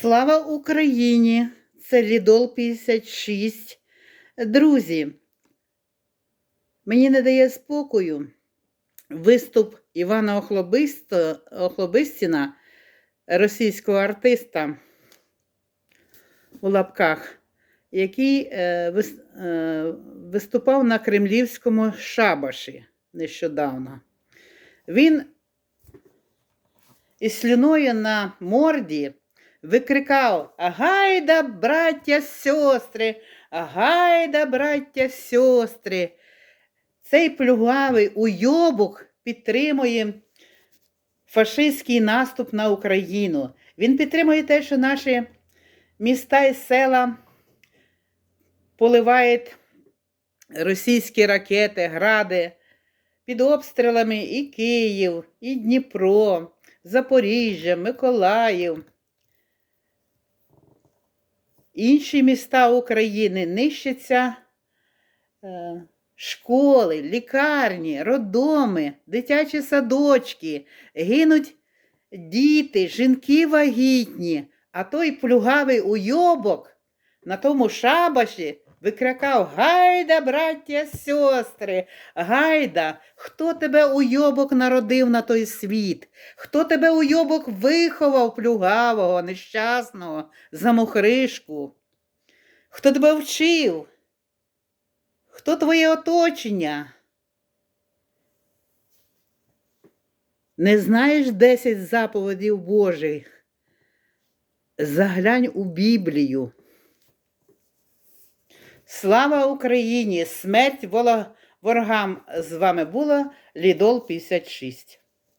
Слава Україні! Це Лідол 56. Друзі, мені не дає спокою виступ Івана Охлобистіна, російського артиста у лапках, який е, е, виступав на кремлівському шабаші нещодавно. Він із слюною на морді викрикав Гайда, браття, сестри, гайда, браття, сестри. Цей плюгавий уйобок підтримує фашистський наступ на Україну. Він підтримує те, що наші міста і села поливають російські ракети, гради під обстрілами і Київ, і Дніпро, Запоріжжя, Миколаїв. Інші міста України нищаться е, школи, лікарні, роддоми, дитячі садочки, гинуть діти, жінки вагітні, а той плюгавий уйобок на тому шабаші викрикав Гайда, браття, сестри, гайда, хто тебе уйобок народив на той світ? Хто тебе уйобок виховав плюгавого, нещасного, замухришку? Хто тебе вчив? Хто твоє оточення? Не знаєш 10 заповідів Божих? Заглянь у Біблію. Слава Україні! Смерть ворогам! З вами була Лідол 56.